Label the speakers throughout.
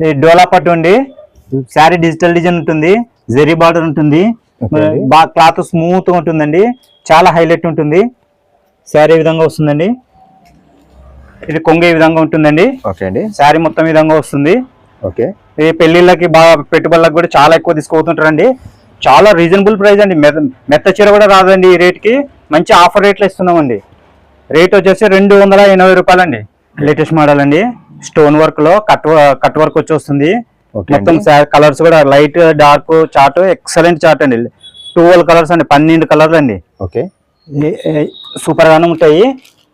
Speaker 1: డోలా పట్టు అండి sari digital design ఉంటుంది జెరీ బార్డర్ ఉంటుంది. బాగా క్లాత్ స్మూత్గా ఉంటుందండి చాలా హైలైట్ ఉంటుంది శారీ విధంగా వస్తుందండి. ఇది కొంగ విధంగా ఉంటుందండి.
Speaker 2: ఓకే అండి.
Speaker 1: శారీ మొత్తం విధంగా వస్తుంది.
Speaker 2: ఓకే.
Speaker 1: ఈ పెళ్ళిళ్ళకి బాగా పెట్టుబడులకు కూడా చాలా ఎక్కువ తీసుకుపోతుంటారండి. చాలా రీజనబుల్ ప్రైస్ అండి. మెత్త మెత్త చీర కూడా రాదండి ఈ రేట్కి మంచి ఆఫర్ రేట్లో ఇస్తున్నామండి. రేట్ వచ్చేసి రెండు వందల ఎనభై రూపాయలండి. లేటెస్ట్ మోడల్ అండి. స్టోన్ వర్క్లో కట్ కట్ వర్క్ వచ్చి వస్తుంది మొత్తం కలర్స్ కూడా light dark chart excellent chart అండి. ట్వెల్వ్ కలర్స్ అండి పన్నెండు కలర్లు అండి.
Speaker 2: ఓకే.
Speaker 1: సూపర్ గానే ఉంటాయి.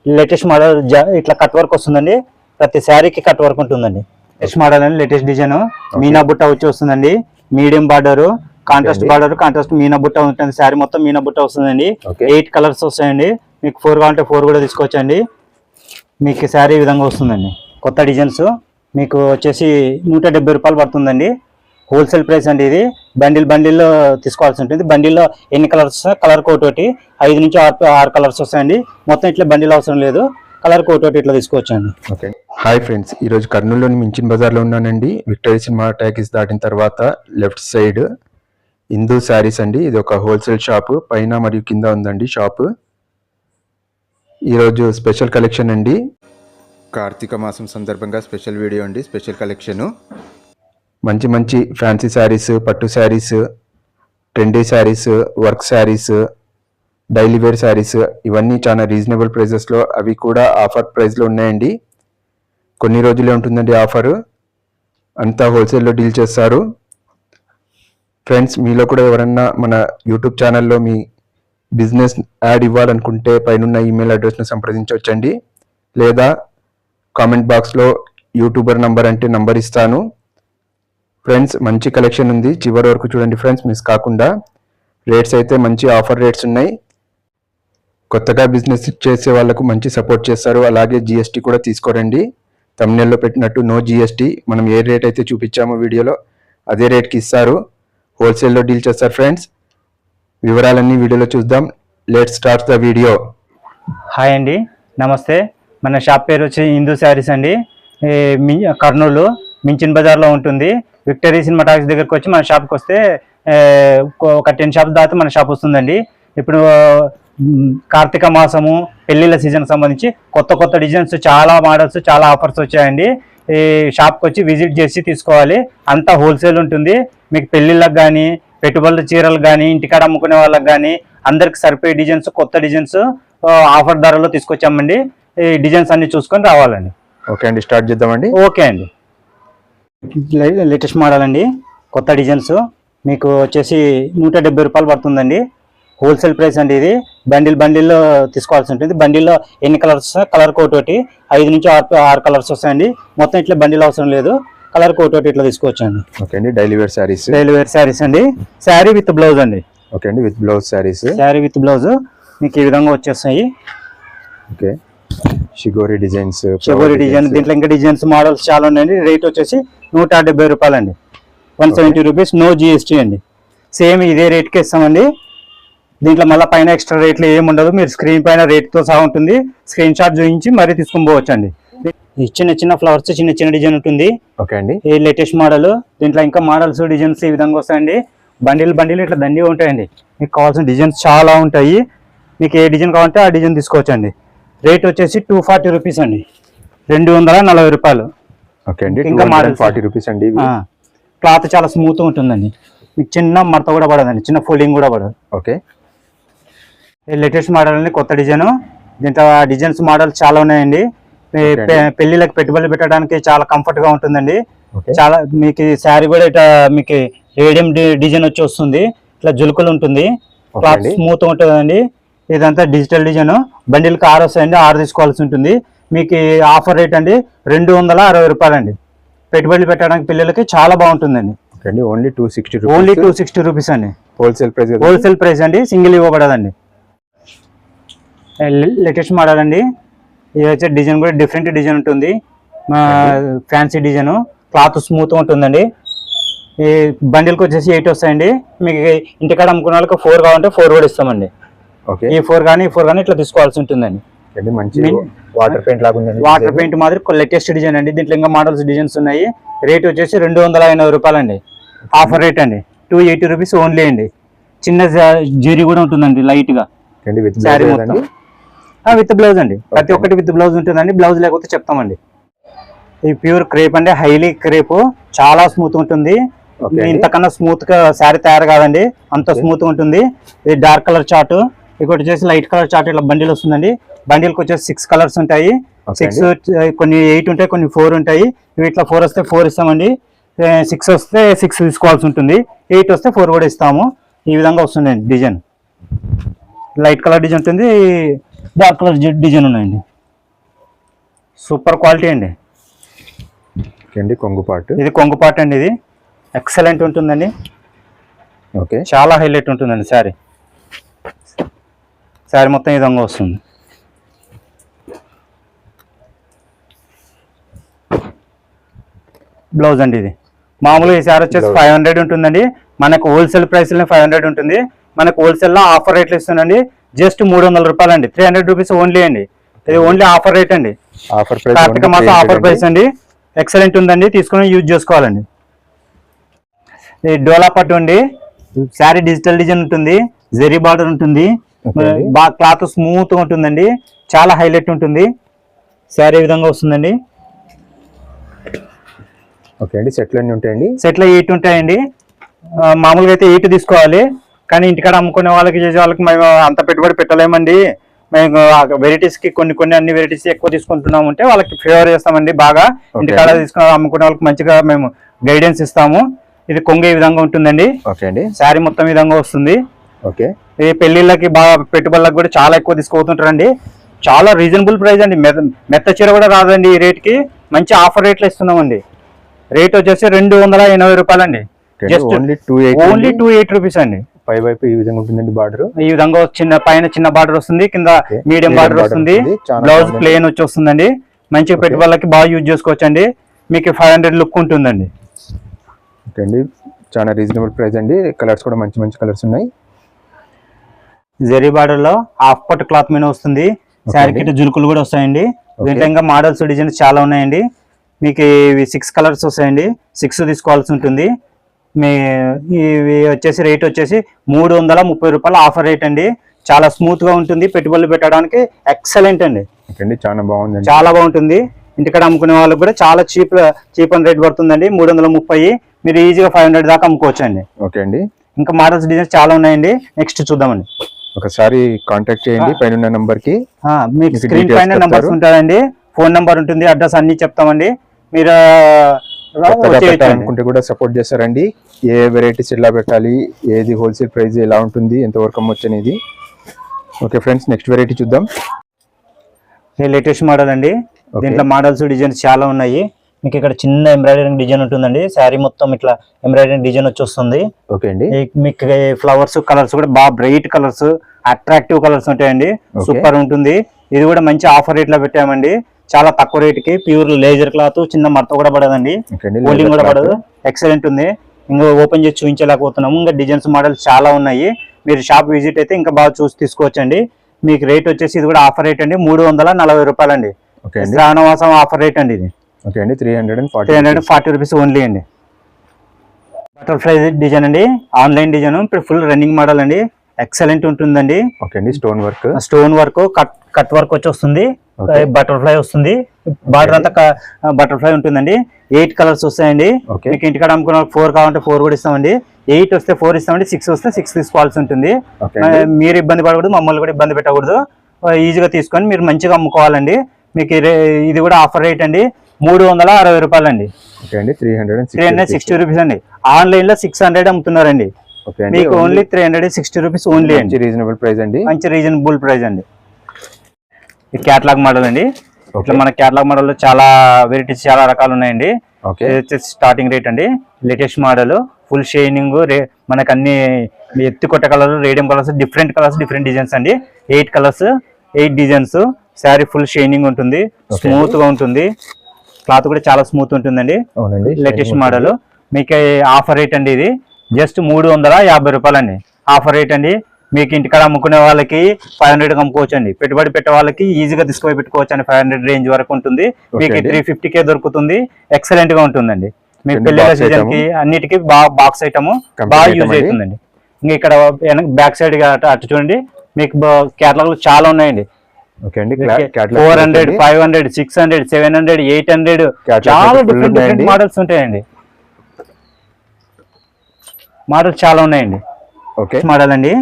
Speaker 1: లేటెస్ట్ మోడల్ ఇట్లా కట్ వర్క్ వస్తుందండి. ప్రతి శారీకి కట్ వర్క్ ఉంటుందండి. లేటెస్ట్ మోడల్ అండి లేటెస్ట్ డిజైన్ మీనా బుట్ట వచ్చి వస్తుందండి medium border contrast. Border contrast Meena బుట్ట ఉంటుంది. శారీ మొత్తం మీనా బుట్ట వస్తుందండి. ఎయిట్ కలర్స్ వస్తాయండి. మీకు ఫోర్ కావాలంటే ఫోర్ కూడా తీసుకోవచ్చండి. మీకు శారీ ఈ విధంగా వస్తుందండి. కొత్త డిజైన్స్. మీకు వచ్చేసి నూట డెబ్బై రూపాయలు పడుతుందండి. హోల్సేల్ ప్రైస్ అండి ఇది. బండిల్ బండిల్లో తీసుకోవాల్సి ఉంటుంది. బండిల్లో ఎన్ని కలర్స్ కలర్ కోట్ ఒకటి ఐదు నుంచి ఆరు ఆరు కలర్స్ వస్తాయండి. మొత్తం ఇట్లా బండిల్ అవసరం లేదు. కలర్ కోట్ ఒకటి ఇట్లా తీసుకోవచ్చండి.
Speaker 2: ఓకే. Hi friends. ఈరోజు కర్నూలులోని మించిన్ బజార్లో ఉన్నానండి. విక్టరీ సినిమా ట్యాకీస్ దాటిన తర్వాత లెఫ్ట్ సైడ్ హిందూ శారీస్ అండి. ఇది ఒక హోల్సేల్ షాప్. పైన మరియు కింద ఉందండి షాప్. ఈరోజు స్పెషల్ కలెక్షన్ అండి. కార్తీక మాసం సందర్భంగా స్పెషల్ వీడియో అండి స్పెషల్ కలెక్షను. మంచి మంచి ఫ్యాన్సీ శారీస్ పట్టు sarees trendy sarees work sarees daily wear sarees ఇవన్నీ చాలా రీజనబుల్ ప్రైజెస్లో అవి కూడా ఆఫర్ ప్రైస్లో ఉన్నాయండి. కొన్ని రోజులే ఉంటుందండి ఆఫర్ అంతా హోల్సేల్లో డీల్ చేస్తారు. ఫ్రెండ్స్ మీలో కూడా ఎవరన్నా మన యూట్యూబ్ ఛానల్లో మీ బిజినెస్ యాడ్ ఇవ్వాలనుకుంటే పైనున్న ఈమెయిల్ అడ్రస్ను సంప్రదించవచ్చండి లేదా కామెంట్ బాక్స్లో యూట్యూబర్ నంబర్ అంటే నంబర్ ఇస్తాను. ఫ్రెండ్స్ మంచి కలెక్షన్ ఉంది. చివరి వరకు చూడండి ఫ్రెండ్స్ మిస్ కాకుండా. రేట్స్ అయితే మంచి ఆఫర్ రేట్స్ ఉన్నాయి. కొత్తగా బిజినెస్ చేసే వాళ్ళకు మంచి సపోర్ట్ చేస్తారు. అలాగే జిఎస్టీ కూడా తీసుకోరండి. తమిళలో పెట్టినట్టు నో జిఎస్టీ మనం ఏ రేట్ అయితే చూపించామో వీడియోలో అదే రేట్కి ఇస్తారు. హోల్సేల్లో డీల్ చేస్తారు ఫ్రెండ్స్. వివరాలన్నీ వీడియోలో చూద్దాం. Let start the video.
Speaker 1: Hi అండి. నమస్తే. మన షాప్ పేరు వచ్చి హిందూ శారీస్ అండి. మీ- కర్నూలు మించిన్ బజార్లో ఉంటుంది. విక్టరీ సినిమా టాక్స్ దగ్గరకు వచ్చి మన షాప్కి వస్తే ఒక- టెన్ షాప్ దాకా మన షాప్ వస్తుందండి. ఇప్పుడు కార్తీక మాసము పెళ్ళిళ్ళ సీజన్ సంబంధించి కొత్త కొత్త డిజైన్స్ చాలా మోడల్స్ చాలా ఆఫర్స్ వచ్చాయండి. ఈ షాప్కి వచ్చి విజిట్ చేసి తీసుకోవాలి. అంతా హోల్సేల్ ఉంటుంది. మీకు పెళ్ళిళ్ళకి కానీ పెట్టుబడుల చీరలు కానీ ఇంటికాడ అమ్ముకునే వాళ్ళకి కానీ అందరికి సరిపోయే డిజైన్స్ కొత్త డిజైన్స్ ఆఫర్ ధరలో తీసుకొచ్చామండి. ఈ డిజైన్స్ అన్ని చూసుకొని రావాలండి.
Speaker 2: ఓకే అండి స్టార్ట్ చేద్దామండి.
Speaker 1: ఓకే అండి. లేటెస్ట్ మోడల్ అండి కొత్త డిజైన్స్. మీకు వచ్చేసి నూట డెబ్బై రూపాయలు పడుతుందండి. హోల్సేల్ ప్రైస్ అండి ఇది. బండిల్ బండిల్లో తీసుకోవాల్సి ఉంటుంది. బండిల్లో ఎన్ని కలర్స్ వస్తాయి కలర్ కోట్ ఒకటి ఐదు నుంచి ఆరు ఆరు కలర్స్ వస్తాయండి. మొత్తం ఇట్లా బండిల్ అవసరం లేదు. కలర్ కోట్ ఒకటి ఇట్లా తీసుకోవచ్చండి.
Speaker 2: ఓకే అండి daily wear saris.
Speaker 1: Daily wear saris అండి. శారీ విత్ బ్లౌజ్ అండి.
Speaker 2: ఓకే అండి with blouse saris.
Speaker 1: Sari with blouse. మీకు ఈ విధంగా వచ్చేస్తాయి.
Speaker 2: ఓకే. షిగోరి డిజైన్స్
Speaker 1: షుగర్ డిజైన్ దీంట్లో ఇంకా డిజైన్స్ మోడల్స్ చాలా ఉన్నాయండి. రేట్ వచ్చేసి నూట డెబ్బై రూపాయలు అండి one seventy rupees no GST అండి. సేమ్ ఇదే రేట్కి ఇస్తామండి. దీంట్లో మళ్ళీ పైన ఎక్స్ట్రా రేట్లు ఏమి ఉండదు. మీరు స్క్రీన్ పైన రేట్తో సహా ఉంటుంది. స్క్రీన్ షాట్ చూపించి మరీ తీసుకొని పోవచ్చు అండి ఈ చిన్న చిన్న ఫ్లవర్స్ చిన్న చిన్న డిజైన్ ఉంటుంది.
Speaker 2: ఓకే అండి.
Speaker 1: ఈ లేటెస్ట్ మోడల్ దీంట్లో ఇంకా మోడల్స్ డిజైన్స్ ఈ విధంగా వస్తాయండి. బండిల్ బండిల్ ఇట్లా దండిగా ఉంటాయండి. మీకు కావాల్సిన డిజైన్స్ చాలా ఉంటాయి. మీకు ఏ డిజైన్ కావాలంటే ఆ డిజైన్ తీసుకోవచ్చండి. రేట్ వచ్చేసి టూ ఫార్టీ రూపీస్ అండి. రెండు వందల నలభై రూపాయలు.
Speaker 2: ఓకే అండి
Speaker 1: ఇంకా models.
Speaker 2: ఫార్టీ రూపీస్ అండి
Speaker 1: క్లాత్ చాలా స్మూత్ ఉంటుందండి. మీకు చిన్న మడత కూడా పడదండి చిన్న ఫోల్డింగ్ కూడా పడదు.
Speaker 2: ఓకే.
Speaker 1: లేటెస్ట్ మోడల్ అండి కొత్త డిజైన్. దీంట్లో డిజైన్స్ మోడల్స్ చాలా ఉన్నాయండి. మీ
Speaker 2: Okay
Speaker 1: పె- పెళ్ళిళ్ళకి పెట్టుబడులు పెట్టడానికి చాలా కంఫర్ట్గా ఉంటుందండి చాలా మీకు శారీ కూడా ఇట్లా మీకు రేడియం డిజైన్ వచ్చి వస్తుంది. ఇట్లా జులుకలు ఉంటుంది. క్లాత్. స్మూత్ ఉంటుందండి. ఇదంతా డిజిటల్ డిజైన్. బండిల్కి ఆరు వస్తాయండి ఆరు తీసుకోవాల్సి ఉంటుంది. మీకు ఆఫర్ రేట్ అండి రెండు వందల అరవై రూపాయలండి. పెట్టుబడులు పెట్టడానికి పిల్లలకి చాలా బాగుంటుందండి.
Speaker 2: అండి only two sixty
Speaker 1: only two sixty rupees అండి.
Speaker 2: హోల్సేల్ ప్రైస్
Speaker 1: హోల్సేల్ ప్రైస్ అండి సింగిల్ ఇవ్వబడదండి. లేటెస్ట్ మోడల్ అండి ఇది వచ్చే డిజైన్ కూడా డిఫరెంట్ డిజైన్ ఉంటుంది. ఫ్యాన్సీ డిజైన్ క్లాత్ స్మూత్ ఉంటుందండి. ఈ బండిల్కి వచ్చేసి ఎయిట్ వస్తాయండి. మీకు ఇంటికాడ అమ్ముకున్న వాళ్ళకి ఫోర్ కావాలంటే ఫోర్ కూడా ఇస్తామండి. ఈ ఫోర్ కానీ ఈ ఫోర్ కానీ ఇట్లా తీసుకోవాల్సి ఉంటుందండి.
Speaker 2: మంచి వాటర్ పెయింట్ లాగా
Speaker 1: వాటర్ పెయింట్ మాదిరి లేటెస్ట్ డిజైన్ అండి. దీంట్లో ఇంకా మోడల్స్ డిజైన్స్ ఉన్నాయి. రేట్ వచ్చేసి రెండు వందల ఎనభై రూపాయలు అండి ఆఫర్ రేట్ అండి. టూ ఎయిటీ రూపీస్ ఓన్లీ అండి. చిన్న జరీ కూడా ఉంటుందండి
Speaker 2: లైట్గా.
Speaker 1: శారీ
Speaker 2: బ్లౌజ్
Speaker 1: మొత్తం.
Speaker 2: అండి
Speaker 1: విత్ బ్లౌజ్ అండి. ప్రతి. ఒక్కటి విత్ బ్లౌజ్ ఉంటుందండి. బ్లౌజ్ లేకపోతే చెప్తామండి. ఈ ప్యూర్ క్రేప్ అంటే హైలీ క్రేప్ చాలా స్మూత్ ఉంటుంది. ఇంతకన్నా స్మూత్గా శారీ తయారు కాదండి. అంత. స్మూత్ ఉంటుంది. ఇది డార్క్ కలర్ చార్ట్ ఇక్కడ వచ్చేసి లైట్ కలర్ చార్ట్ ఇట్లా బండిల్ వస్తుందండి. బండిల్కి వచ్చేసి సిక్స్ కలర్స్ ఉంటాయి. సిక్స్ కొన్ని ఎయిట్ ఉంటాయి కొన్ని ఫోర్ ఉంటాయి. ఇవి ఇట్లా ఫోర్ వస్తే ఫోర్ ఇస్తామండి. సిక్స్ వస్తే సిక్స్ తీసుకోవాల్సి ఉంటుంది. ఎయిట్ వస్తే ఫోర్ కూడా ఇస్తాము. ఈ విధంగా వస్తుందండి డిజైన్. లైట్ కలర్ డిజైన్ ఉంటుంది డార్క్ కలర్ డిజైన్ ఉన్నాయండి. సూపర్ క్వాలిటీ అండి.
Speaker 2: అండి కొంగు పాటు
Speaker 1: ఇది కొంగు పాట అండి ఇది. ఎక్సలెంట్ ఉంటుందండి.
Speaker 2: ఓకే.
Speaker 1: చాలా హైలైట్ ఉంటుందండి శారీ శారీ మొత్తం ఈ విధంగా వస్తుంది. బ్లౌజ్ అండి ఇది. మామూలుగా ఈ శారీ వచ్చేసి. ఫైవ్ హండ్రెడ్ ఉంటుందండి. మనకు హోల్సేల్ ప్రైస్లో ఫైవ్ హండ్రెడ్ ఉంటుంది. మనకు హోల్సేల్లో ఆఫర్ రేట్లు ఇస్తుందండి. జస్ట్ మూడు వందల రూపాయలు అండి త్రీ హండ్రెడ్ రూపీస్ ఓన్లీ అండి. ఇది ఓన్లీ ఆఫర్ రేట్ అండి.
Speaker 2: ఆఫర్ ప్రైస్
Speaker 1: కార్తీక మాసం ఆఫర్ ప్రైస్ అండి. ఎక్సలెంట్ ఉందండి. తీసుకొని యూజ్ చేసుకోవాలండి. ఈ డోలా పట్టు అండి. శారీ డిజిటల్ డిజైన్ ఉంటుంది. జెరీ బార్డర్ ఉంటుంది. బాగా క్లాత్ స్మూత్ ఉంటుందండి. చాలా హైలైట్ ఉంటుంది. శారీ విధంగా వస్తుందండి?
Speaker 2: ఓకే అండి. సెట్లు అన్ని ఉంటాయండి?
Speaker 1: సెట్లో ఎయిట్ ఉంటాయండి. మామూలుగా అయితే ఎయిట్ తీసుకోవాలి. కానీ ఇంటికాడ అమ్ముకునే వాళ్ళకి చేసే వాళ్ళకి మేము అంత పెట్టుబడి పెట్టలేమండి. మేము వెరైటీస్కి కొన్ని కొన్ని అన్ని వెరైటీస్ ఎక్కువ తీసుకుంటున్నాము అంటే వాళ్ళకి ఫేవర్ చేస్తామండి బాగా. ఇంటికాడ తీసుకుని అమ్ముకునే వాళ్ళకి మంచిగా మేము గైడెన్స్ ఇస్తాము. ఇది కొంగ విధంగా ఉంటుందండి?
Speaker 2: ఓకే అండి.
Speaker 1: శారీ మొత్తం విధంగా వస్తుంది.
Speaker 2: ఓకే.
Speaker 1: ఇది పెళ్ళిళ్ళకి బాగా పెట్టుబడులకు కూడా చాలా ఎక్కువ తీసుకుపోతుంటారండి చాలా రీజనబుల్ ప్రైస్ అండి. మెత్త చీర కూడా రాదండి ఈ రేట్కి. మంచి ఆఫర్ రేట్లు ఇస్తున్నామండి. రేట్ వచ్చేసి రెండు వందల ఎనభై రూపాయలండి. Just
Speaker 2: only two eight
Speaker 1: only two eight rupees అండి.
Speaker 2: పై వైపు ఈ విధంగా ఉంటుందండి బార్డర్.
Speaker 1: ఈ విధంగా చిన్న పైన చిన్న బార్డర్ వస్తుంది. కింద. మీడియం బార్డర్ వస్తుంది. బ్లౌజ్. ప్లేన్ వచ్చి వస్తుందండి.
Speaker 2: Okay.
Speaker 1: పెట్టుబడులకి బాగా యూజ్ చేసుకోవచ్చు అండి మీకు ఫైవ్ హండ్రెడ్ లుక్ ఉంటుందండి.
Speaker 2: ఓకే అండి. చాలా రీజనబుల్ ప్రైస్ అండి. కలర్స్ కూడా మంచి మంచి కలర్స్ ఉన్నాయి.
Speaker 1: జెరీ బార్డర్లో హాఫ్ పట్టు క్లాత్ మీద వస్తుంది. శారీ. కిట్ జులుకులు కూడా వస్తాయండి. ఇంకా మోడల్స్ డిజైన్స్ చాలా ఉన్నాయండి. మీకు ఇవి సిక్స్ కలర్స్ వస్తాయండి. సిక్స్ తీసుకోవాల్సి ఉంటుంది. మీ ఇవి వచ్చేసి రేట్ వచ్చేసి మూడు వందల ముప్పై రూపాయల ఆఫర్ రేట్ అండి. చాలా స్మూత్గా ఉంటుంది. పెట్టుబడులు పెట్టడానికి ఎక్సలెంట్ అండి.
Speaker 2: చాలా బాగుందండి.
Speaker 1: చాలా బాగుంటుంది. ఇంటికాడ అమ్ముకునే వాళ్ళకి కూడా చాలా చీప్ చీప్ అండ్ రేట్ పడుతుందండి. మూడు వందల ముప్పై. మీరు ఈజీగా ఫైవ్ హండ్రెడ్ దాకా అమ్ముకోవచ్చు అండి
Speaker 2: ఓకే అండి.
Speaker 1: ఇంకా మోడల్స్ డిజైన్స్ చాలా ఉన్నాయండి. నెక్స్ట్ చూద్దామండి.
Speaker 2: ఒకసారి కాంటాక్ట్ చేయండి పైన ఉన్న నంబర్కి
Speaker 1: ఆ, మీకు స్క్రీన్ పైన నంబర్స్. ఉంటాయండి. ఫోన్ నంబర్ ఉంటుంది అడ్రస్ అన్ని చెప్తామండి. మీరు.
Speaker 2: పెట్టాలనుకుంటే కూడా సపోర్ట్ చేస్తారండి. ఏ వెరైటీస్ ఎలా పెట్టాలి ఏది హోల్సేల్ ప్రైస్ ఎలా ఉంటుంది ఎంతవరకు అమ్మొచ్చు అనేది. ఓకే ఫ్రెండ్స్ నెక్స్ట్ వెరైటీ చూద్దాం.
Speaker 1: లేటెస్ట్ మోడల్ అండి. దీంట్లో మోడల్స్ డిజైన్స్ చాలా ఉన్నాయి. మీకు ఇక్కడ చిన్న ఎంబ్రాయిడరింగ్ డిజైన్ ఉంటుందండి. శారీ మొత్తం ఇట్లా ఎంబ్రాయిడరింగ్ డిజైన్ వచ్చి వస్తుంది
Speaker 2: ఓకే అండి.
Speaker 1: మీకు ఫ్లవర్స్ కలర్స్ కూడా బాగా బ్రైట్ కలర్స్ అట్రాక్టివ్ కలర్స్ ఉంటాయండి. సూపర్ ఉంటుంది. ఇది కూడా మంచి ఆఫర్ రేట్లో పెట్టామండి. చాలా తక్కువ రేట్కి ప్యూర్ లేజర్ క్లాత్ చిన్న మడత కూడా పడదండి. హోల్డింగ్ కూడా పడదు. ఎక్సలెంట్ ఉంది. ఇంకా ఓపెన్ చేసి చూపించలేకపోతున్నాము. ఇంకా డిజైన్స్ మోడల్స్ చాలా ఉన్నాయి. మీరు షాప్ విజిట్ అయితే ఇంకా బాగా చూసి తీసుకోవచ్చండి. మీకు రేట్ వచ్చేసి ఇది కూడా ఆఫర్ రేట్ అండి. మూడు వందల నలభై రూపాయలండి. శ్రావణవాసం ఆఫర్ రేట్ అండి ఇది.
Speaker 2: ఓకే అండి three hundred and forty
Speaker 1: hundred forty rupees only అండి. బటర్ఫ్లై డిజైన్ అండి ఆన్లైన్ డిజైన్ ఇప్పుడు ఫుల్ రన్నింగ్ మోడల్ అండి. ఎక్సలెంట్ ఉంటుందండి.
Speaker 2: ఓకే అండి stone work
Speaker 1: stone work cut cut work వచ్చి వస్తుంది. బటర్ఫ్లై వస్తుంది. బార్డర్ అంతా బటర్ఫ్లై ఉంటుందండి. ఎయిట్ కలర్స్ వస్తాయండి. మీకు ఇంటికాడ అమ్ముకున్న ఫోర్ కావాలంటే ఫోర్ కూడా ఇస్తామండి. ఎయిట్ వస్తే ఫోర్ ఇస్తామండి సిక్స్ వస్తే సిక్స్ తీసుకోవాల్సి ఉంటుంది. మీరు ఇబ్బంది పడకూడదు మమ్మల్ని కూడా ఇబ్బంది పెట్టకూడదు. ఈజీగా తీసుకొని మీరు మంచిగా అమ్ముకోవాలండి. మీకు ఇది కూడా ఆఫర్ రేట్ అండి. మూడు వందల అరవై రూపాయలండి.
Speaker 2: ఓకే అండి three hundred
Speaker 1: three hundred sixty rupees అండి. ఆన్లైన్లో సిక్స్ హండ్రెడ్ అమ్ముతున్నారండి మీకు only three hundred sixty rupees only అండి.
Speaker 2: రీజనబుల్ ప్రైస్ అండి.
Speaker 1: మంచి రీజనబుల్ ప్రైస్ అండి. ఇది క్యాట్లాగ్ మోడల్ అండి. ఇట్లా మన క్యాట్లాగ్ మోడల్లో చాలా వెరైటీస్ చాలా రకాలు ఉన్నాయండి. స్టార్టింగ్ రేట్ అండి. లేటెస్ట్ మోడల్ ఫుల్ షైనింగ్ మనకు అన్ని ఎత్తి కొట్ట colour radium colours different colours different designs అండి. Eight colours eight designs sari full shining ఉంటుంది. స్మూత్గా ఉంటుంది. క్లాత్ కూడా చాలా స్మూత్ ఉంటుందండి.
Speaker 2: అవునండి
Speaker 1: లేటెస్ట్ మోడల్. మీకు ఆఫర్ రేట్ అండి ఇది. జస్ట్ మూడు వందల యాభై రూపాయలు అండి ఆఫర్ రేట్ అండి. మీకు ఇంటికాడ అమ్ముకునే వాళ్ళకి ఫైవ్ హండ్రెడ్ అమ్ముకోవచ్చు అండి పెట్టుబడి పెట్టే వాళ్ళకి ఈజీగా తీసుకుపోయి పెట్టుకోవచ్చు అండి ఫైవ్ హండ్రెడ్ రేంజ్ వరకు ఉంటుంది. మీకు. త్రీ ఫిఫ్టీ కే దొరుకుతుంది. ఎక్సలెంట్గా ఉంటుందండి మీకు
Speaker 2: ఇది పెళ్ళి
Speaker 1: సీజన్. కి అన్నిటికీ బాగా బాక్స్ ఐటమ్ బాగా యూజ్. అవుతుందండి. ఇంకా ఇక్కడ బ్యాక్ సైడ్ అటు చూడండి. మీకు కేటలాగ్ చాలా ఉన్నాయండి.
Speaker 2: ఓకే అండి.
Speaker 1: Four hundred five hundred six hundred seven hundred eight hundred చాలా డిఫరెంట్ డిఫరెంట్
Speaker 2: ఉన్నాయండి.
Speaker 1: మోడల్స్ ఉంటాయండి. మోడల్స్ చాలా ఉన్నాయండి.
Speaker 2: ఓకే.
Speaker 1: మోడల్ అండి.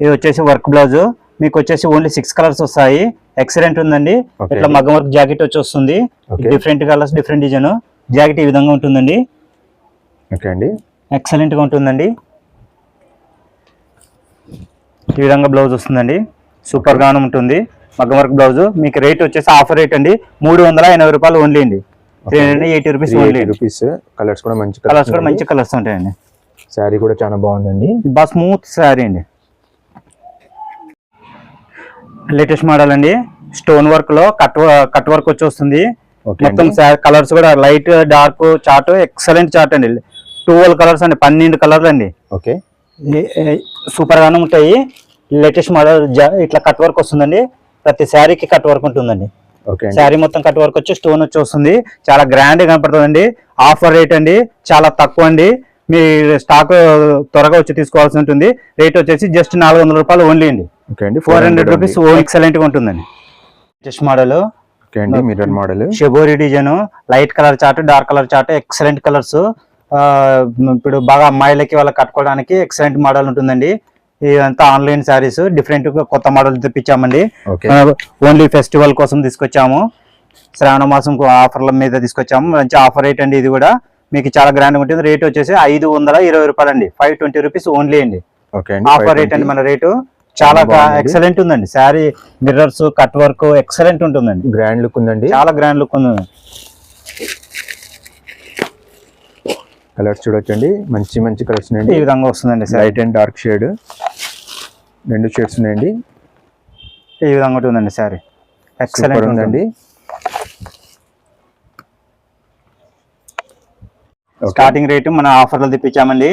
Speaker 1: ఇది వచ్చేసి వర్క్ బ్లౌజ్ మీకు వచ్చేసి ఓన్లీ సిక్స్ కలర్స్ వస్తాయి. ఎక్సలెంట్ ఉందండి. ఇట్లా మగ్గం వర్క్ జాకెట్ వచ్చి వస్తుంది. Different colours different design jacket ఈ విధంగా ఉంటుందండి.
Speaker 2: ఓకే అండి.
Speaker 1: ఎక్సలెంట్గా ఉంటుందండి. ఈ విధంగా బ్లౌజ్ వస్తుందండి. సూపర్ గాను ఉంటుంది. మగ్గం వర్క్ బ్లౌజ్. మీకు రేట్ వచ్చేసి ఆఫర్ రేట్ అండి. మూడు వందల ఎనభై రూపాయలు ఓన్లీ అండి. Three hundred eighty rupees only
Speaker 2: rupees colours కూడా మంచి
Speaker 1: కలర్స్ కూడా మంచి కలర్స్ ఉంటాయండి.
Speaker 2: శారీ కూడా చాలా బాగుందండి.
Speaker 1: బాగా స్మూత్ శారీ అండి. లేటెస్ట్ మోడల్ అండి. స్టోన్ వర్క్లో కట్ కట్ వర్క్ వచ్చి వస్తుంది మొత్తం కలర్స్ కూడా light dark chart excellent chart అండి. ట్వెల్వ్ కలర్స్ అండి. పన్నెండు కలర్లు అండి.
Speaker 2: ఓకే
Speaker 1: సూపర్ గానే ఉంటాయి. లేటెస్ట్ మోడల్ ఇట్లా కట్ వర్క్ వస్తుందండి. ప్రతి శారీకి కట్ వర్క్ ఉంటుందండి. శారీ మొత్తం కట్ వర్క్ వచ్చి స్టోన్ వచ్చి వస్తుంది. చాలా గ్రాండ్ కనపడుతుందండి. ఆఫర్ రేట్ అండి చాలా తక్కువ అండి. మీ స్టాక్ త్వరగా వచ్చి తీసుకోవాల్సి ఉంటుంది. రేట్ వచ్చేసి జస్ట్ నాలుగు వందల రూపాయలు ఓన్లీ అండి. ఫోర్ హండ్రెడ్ రూపీస్ ఎక్సలెంట్గా ఉంటుందండి. Latest model
Speaker 2: mirror model
Speaker 1: shibori design light colour chart dark colour chart excellent colours ఇప్పుడు బాగా అమ్మాయిలకి వాళ్ళకి కట్టుకోవడానికి ఎక్సలెంట్ మోడల్ ఉంటుందండి. ఇదంతా ఆన్లైన్ శారీస్ డిఫరెంట్ కొత్త మోడల్ తెప్పించామండి. ఓన్లీ ఫెస్టివల్ కోసం తీసుకొచ్చాము. శ్రావణ మాసం ఆఫర్ల మీద తీసుకొచ్చాము. మంచి ఆఫర్ రేట్ అండి ఇది కూడా. మీకు చాలా గ్రాండ్ ఉంటుంది. రేట్ వచ్చేసి ఐదు వందల ఇరవై రూపాయలు అండి ఫైవ్ ట్వంటీ రూపీస్ ఓన్లీ అండి. ఆఫర్ రేట్ అండి మన రేటు చాలా. ఎక్సలెంట్ ఉందండి. Sari mirrors cut work excellent ఉంటుందండి.
Speaker 2: గ్రాండ్ లుక్ ఉందండి.
Speaker 1: చాలా గ్రాండ్ లుక్ ఉంది.
Speaker 2: కలర్స్ చూడొచ్చండి. మంచి మంచి కలర్స్
Speaker 1: ఈ విధంగా వస్తుందండి
Speaker 2: లైట్ అండ్ డార్క్ షేడ్ రెండు షేడ్స్ ఉన్నాయండి.
Speaker 1: ఈ విధంగా ఉంటుందండి శారీ.
Speaker 2: సూపర్
Speaker 1: ఎక్సలెంట్
Speaker 2: ఉందండి.
Speaker 1: స్టార్టింగ్ రేటు మన ఆఫర్లో తెప్పించామండి.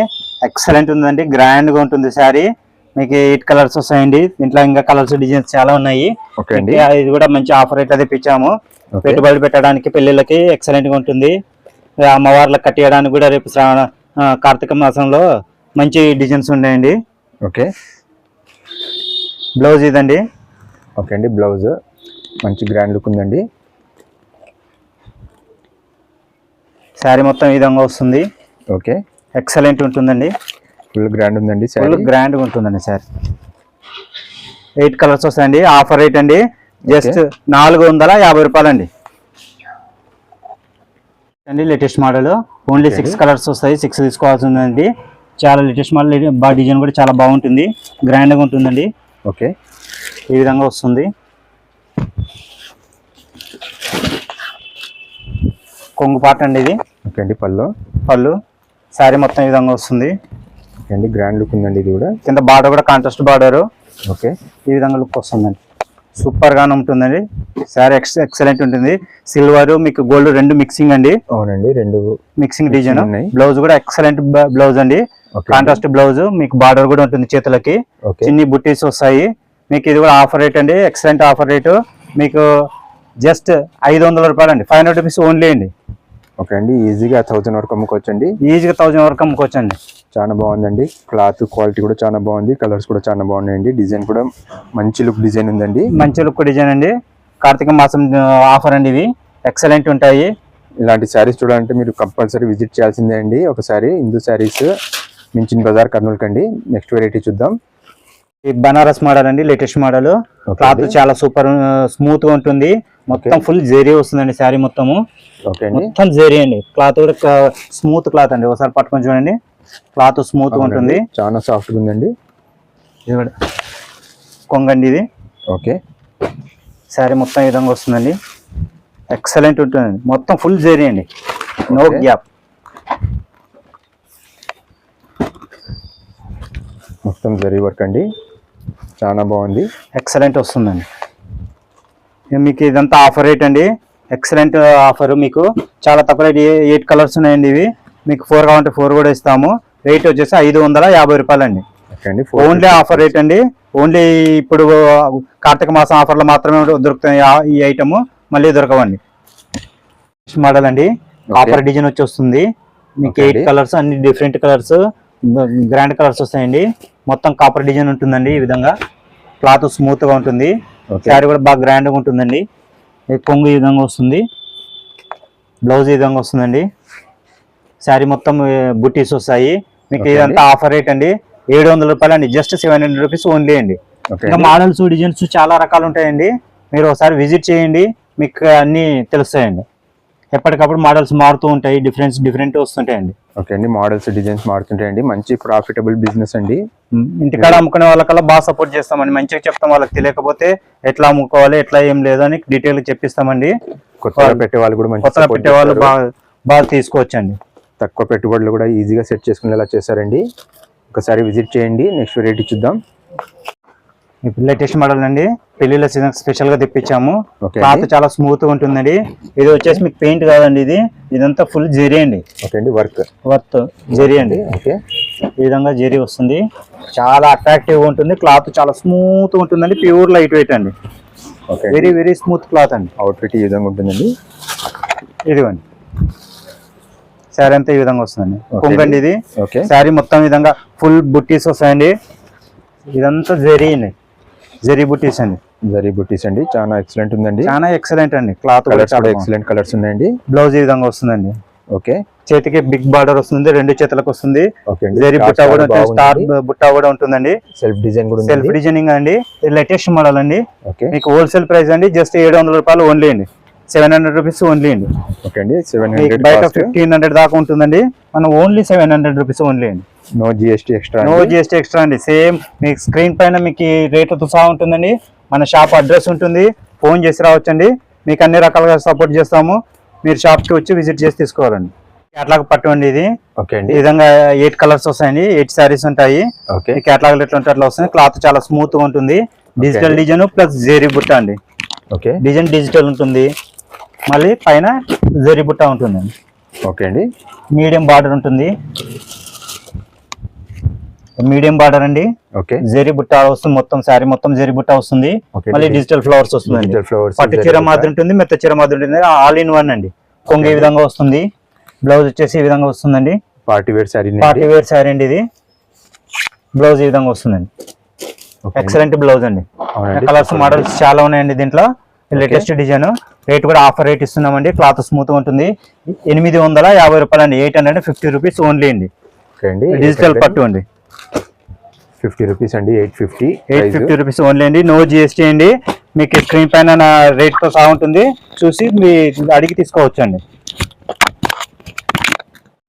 Speaker 1: ఎక్సలెంట్ ఉందండి. గ్రాండ్గా ఉంటుంది శారీ. మీకు ఎయిట్ కలర్స్ వస్తాయండి. దీంట్లో ఇంకా కలర్స్ డిజైన్స్ చాలా ఉన్నాయి. ఇది కూడా మంచి ఆఫర్ రేట్ తెప్పించాము. పెట్టుబడి పెట్టడానికి పెళ్ళిళ్ళకి ఎక్సలెంట్గా ఉంటుంది. అమ్మవార్లకు కట్టేయడానికి కూడా రేపు కార్తీక మాసంలో మంచి డిజైన్స్ ఉన్నాయండి.
Speaker 2: ఓకే
Speaker 1: బ్లౌజ్ ఇదండి.
Speaker 2: ఓకే అండి బ్లౌజ్. మంచి గ్రాండ్ లుక్ ఉందండి.
Speaker 1: శారీ మొత్తం ఈ విధంగా వస్తుంది.
Speaker 2: ఓకే.
Speaker 1: ఎక్సలెంట్ ఉంటుందండి.
Speaker 2: ఫుల్ గ్రాండ్ ఉందండి
Speaker 1: ఫుల్
Speaker 2: శారీ.
Speaker 1: గ్రాండ్గా ఉంటుందండి సార్ ఎయిట్ కలర్స్ వస్తాయండి. ఆఫర్ రేట్ అండి. జస్ట్ నాలుగు వందల యాభై రూపాయలు అండి అండి latest model only six colours వస్తాయి. సిక్స్ తీసుకోవాల్సి ఉందండి. చాలా లేటెస్ట్ మోడల్ బాగా డిజైన్ కూడా చాలా బాగుంటుంది. గ్రాండ్గా ఉంటుందండి.
Speaker 2: ఓకే.
Speaker 1: ఈ విధంగా వస్తుంది. కొంగు పాట అండి ఇది.
Speaker 2: ఓకే అండి పళ్ళు.
Speaker 1: పళ్ళు. శారీ మొత్తం ఈ విధంగా వస్తుంది.
Speaker 2: ఓకే అండి గ్రాండ్ లుక్ ఉందండి ఇది కూడా.
Speaker 1: కింద బార్డర్ కూడా కాంట్రాస్ట్ బార్డర్.
Speaker 2: ఓకే.
Speaker 1: ఈ విధంగా లుక్ వస్తుందండి. సూపర్ గానే ఉంటుందండి. శారీ ఎక్స్ ఎక్సలెంట్ ఉంటుంది. సిల్వర్ మీకు గోల్డ్ రెండు మిక్సింగ్ అండి.
Speaker 2: అవునండి రెండు
Speaker 1: మిక్సింగ్ డిజైన్. బ్లౌజ్ కూడా ఎక్సలెంట్ బ్లౌజ్ అండి. కాంట్రాస్ట్ బ్లౌజ్ మీకు బార్డర్ కూడా ఉంటుంది చేతులకి. చిన్ని బుట్టీస్ వస్తాయి. మీకు ఇది కూడా ఆఫర్ రేట్ అండి. Excellent offer rate. మీకు జస్ట్ ఐదు వందల రూపాయలు అండి. ఫైవ్ హండ్రెడ్ రూపీస్ ఓన్లీ అండి.
Speaker 2: ఓకే అండి. ఈజీగా థౌజండ్ వరకు అమ్ముకోవచ్చండి.
Speaker 1: ఈజీగా థౌజండ్ వరకు అమ్ముకోవచ్చండి.
Speaker 2: చాలా బాగుందండి. క్లాత్ క్వాలిటీ కూడా చాలా బాగుంది. కలర్స్ కూడా చాలా బాగున్నాయండి. డిజైన్ కూడా మంచి లుక్ డిజైన్ ఉందండి.
Speaker 1: మంచి లుక్ డిజైన్ అండి. కార్తీక మాసం ఆఫర్ అండి ఇవి. ఎక్సలెంట్ ఉంటాయి.
Speaker 2: ఇలాంటి శారీస్ చూడాలంటే మీరు కంపల్సరీ విజిట్ చేయాల్సిందే అండి. ఒకసారి హిందూ శారీస్ మించిన బజార్ కర్నూలు కండి నెక్స్ట్ వెరైటీ చూద్దాం.
Speaker 1: ఈ బనారస్ మోడల్ అండి లేటెస్ట్ మోడల్ క్లాత్. చాలా సూపర్ స్మూత్గా ఉంటుంది. మొత్తం. ఫుల్ జెరీ వస్తుందండి శారీ మొత్తము.
Speaker 2: ఓకే అండి.
Speaker 1: మొత్తం జెరీ అండి. క్లాత్ కూడా స్మూత్ క్లాత్ అండి. ఒకసారి పట్టుకొని చూడండి. క్లాత్ స్మూత్ ఉంటుంది.
Speaker 2: చాలా సాఫ్ట్గా ఉందండి
Speaker 1: ఇది కూడా కొంగండి ఇది.
Speaker 2: ఓకే
Speaker 1: శారీ మొత్తం ఈ విధంగా వస్తుందండి. ఎక్సలెంట్ ఉంటుందండి మొత్తం ఫుల్ జెరీ అండి. నో. గ్యాప్
Speaker 2: మొత్తం జరీ వర్క్ అండి. చాలా బాగుంది.
Speaker 1: ఎక్సలెంట్ వస్తుందండి. మీకు ఇదంతా ఆఫర్ రేట్ అండి. ఎక్సలెంట్ ఆఫర్ మీకు. చాలా తక్కువ రేట్ ఎయిట్ కలర్స్ ఉన్నాయండి ఇవి. మీకు ఫోర్ కావాలంటే ఫోర్ కూడా ఇస్తాము. రేట్ వచ్చేసి ఐదు వందల యాభై రూపాయలు అండి.
Speaker 2: ఓకే అండి.
Speaker 1: ఓన్లీ ఆఫర్ రేట్ అండి. ఓన్లీ ఇప్పుడు కార్తీక మాసం ఆఫర్లో మాత్రమే దొరుకుతాయి ఈ ఐటమ్ మళ్ళీ దొరకవండి. మోడల్ అండి. ఆఫర్ డిజైన్ వచ్చి వస్తుంది మీకు ఎయిట్. కలర్స్ అన్ని డిఫరెంట్ కలర్స్ గ్రాండ్ కలర్స్ వస్తాయండి. మొత్తం కాపర్ డిజైన్ ఉంటుందండి ఈ విధంగా. క్లాత్ స్మూత్గా ఉంటుంది. శారీ కూడా బాగా గ్రాండ్గా ఉంటుందండి. కొంగు ఈ విధంగా వస్తుంది. బ్లౌజ్ ఈ విధంగా వస్తుందండి. శారీ మొత్తం బుటీస్ వస్తాయి. మీకు ఇదంతా ఆఫర్ రేట్ అండి. ఏడు వందల రూపాయలు అండి. Just seven hundred rupees only అండి. ఇంకా మోడల్స్ డిజైన్స్ చాలా రకాలు ఉంటాయండి. మీరు ఒకసారి విజిట్ చేయండి. మీకు అన్ని తెలుస్తాయండి. ఎప్పటికప్పుడు మోడల్స్ మారుతూ ఉంటాయి డిఫరెన్స్ డిఫరెంట్ వస్తుంటాయండి.
Speaker 2: ఓకే అండి మోడల్స్ డిజైన్స్ మారుతుంటాయండి. మంచి ప్రాఫిటబుల్ బిజినెస్ అండి.
Speaker 1: ఇంటికాడ అమ్ముకునే వాళ్ళకల్లా బాగా సపోర్ట్ చేస్తామండి. మంచిగా చెప్తాం వాళ్ళకి తెలియకపోతే ఎట్లా అమ్ముకోవాలి ఎట్లా ఏం లేదు అని డీటెయిల్ చెప్పిస్తామండి.
Speaker 2: కొత్తగా పెట్టే వాళ్ళు కూడా మంచి
Speaker 1: కొత్తగా
Speaker 2: support
Speaker 1: పెట్టే వాళ్ళు
Speaker 2: చేస్తారు.
Speaker 1: బాగా బాగా తీసుకోవచ్చండి.
Speaker 2: తక్కువ పెట్టుబడులు కూడా ఈజీగా సెట్ చేసుకునేలా చేశారండి ఒకసారి విజిట్ చేయండి. నెక్స్ట్ రేట్ చూద్దాం.
Speaker 1: లేటెస్ట్ మోడల్ అండి. పెళ్ళిళ్ళ సీజన్ స్పెషల్గా తెప్పించాము క్లాత్ చాలా స్మూత్గా ఉంటుందండి. ఇది వచ్చేసి మీకు పెయింట్ కాదండి ఇది. ఇదంతా ఫుల్ జెరీ అండి.
Speaker 2: ఓకే అండి వర్క్.
Speaker 1: వర్త్ జెరీ అండి.
Speaker 2: ఓకే.
Speaker 1: ఈ విధంగా జెరీ వస్తుంది. చాలా అట్రాక్టివ్ ఉంటుంది. క్లాత్ చాలా స్మూత్ ఉంటుందండి. ప్యూర్ లైట్ వెయిట్ అండి.
Speaker 2: Okay
Speaker 1: very very smooth cloth అండి.
Speaker 2: అవుట్ఫిట్ ఈ విధంగా ఉంటుందండి.
Speaker 1: ఇదిగోండి. శారీ అంతా ఈ విధంగా వస్తుందండి. కొంగండి ఇది. శారీ మొత్తం ఈ విధంగా ఫుల్ బుట్టీస్ వస్తాయండి. ఇదంతా జెరీ అండి. జెరీ బుట్టీస్ అండి.
Speaker 2: జరీ బుట్టీస్ అండి. చాలా ఎక్సలెంట్ ఉందండి.
Speaker 1: చాలా ఎక్సలెంట్ అండి. క్లాత్
Speaker 2: కలర్స్
Speaker 1: చాలా
Speaker 2: కూడా. ఎక్సలెంట్ కలర్స్ ఉన్నాయండి.
Speaker 1: బ్లౌజ్ ఈ విధంగా వస్తుందండి.
Speaker 2: ఓకే.
Speaker 1: చేతికి బిగ్ బార్డర్ వస్తుంది రెండు చేతులకు వస్తుంది. జెరీ బుట్ట కూడా స్టార్ బుట్ట కూడా ఉంటుందండి.
Speaker 2: సెల్ఫ్ డిజైన్ కూడా
Speaker 1: సెల్ఫ్ డిజైనింగ్ అండి. లేటెస్ట్ మోడల్ అండి.
Speaker 2: ఓకే.
Speaker 1: మీకు హోల్సేల్ ప్రైస్ అండి జస్ట్ ఏడు వందల రూపాయలు ఓన్లీ అండి. సెవెన్ హండ్రెడ్ రూపీస్ ఓన్లీ అండి.
Speaker 2: ఓకే అండి. సెవెన్ హండ్రెడ్
Speaker 1: బయట ఫిఫ్టీన్ హండ్రెడ్ దాకా ఉంటుందండి. మనం only seven hundred rupees only అండి.
Speaker 2: No GST extra
Speaker 1: no GST extra అండి? సేమ్ మీకు స్క్రీన్ పైన మీకు ఈ రేట్లతో సహా ఉంటుందండి. మన షాప్ అడ్రస్ ఉంటుంది. ఫోన్ చేసి రావచ్చండి. మీకు అన్ని రకాలుగా సపోర్ట్ చేస్తాము. మీరు షాప్కి వచ్చి విజిట్ చేసి తీసుకోవాలండి. క్యాట్లాగ్ పట్టు అండి ఇది.
Speaker 2: ఓకే
Speaker 1: ఈ
Speaker 2: అండి
Speaker 1: విధంగా ఎయిట్ కలర్స్ వస్తాయండి. ఎయిట్ శారీస్ ఉంటాయి.
Speaker 2: ఓకే
Speaker 1: ఈ క్యాట్లాగ్ ఎట్లా ఉంటే అట్లా వస్తుంది క్లాత్ చాలా స్మూత్గా ఉంటుంది. డిజిటల్. డిజైన్ ప్లస్ జెరీ బుట్ట అండి.
Speaker 2: ఓకే
Speaker 1: డిజైన్ డిజిటల్ ఉంటుంది. మళ్ళీ పైన జెరీ బుట్ట ఉంటుందండి.
Speaker 2: ఓకే అండి.
Speaker 1: మీడియం బార్డర్ ఉంటుంది. మీడియం బార్డర్ అండి.
Speaker 2: ఓకే.
Speaker 1: జెరీ బుట్ట వస్తుంది మొత్తం శారీ మొత్తం జెరీ బుట్ట వస్తుంది. మళ్ళీ డిజిటల్ ఫ్లవర్స్
Speaker 2: ఫ్లవర్స్
Speaker 1: పట్టు చీర మాదిరి ఉంటుంది మెత్త చీర మాదిరి ఉంటుంది. ఆల్ ఇన్ వన్ అండి. కొంగ ఈ విధంగా వస్తుంది. బ్లౌజ్ వచ్చేసి ఈ విధంగా వస్తుందండి.
Speaker 2: Party wear sari
Speaker 1: party wear sari అండి ఇది. బ్లౌజ్ ఈ విధంగా వస్తుందండి. ఎక్సలెంట్ బ్లౌజ్ అండి. కలర్స్ మోడల్స్ చాలా ఉన్నాయండి దీంట్లో. లేటెస్ట్ డిజైన్ రేట్ కూడా ఆఫర్ రేట్ ఇస్తున్నామండి. క్లాత్ స్మూత్ ఉంటుంది. ఎనిమిది వందల యాభై రూపాయలు అండి eight hundred fifty rupees only అండి. డిజిటల్ పట్టు అండి.
Speaker 2: ఫిఫ్టీ రూపీస్ అండి eight fifty
Speaker 1: eight fifty rupees only అండి నో జిఎస్టీ అండి. మీకు స్క్రీన్ పైన నా రేట్తో సహా ఉంటుంది. చూసి మీ అడిగి తీసుకోవచ్చు అండి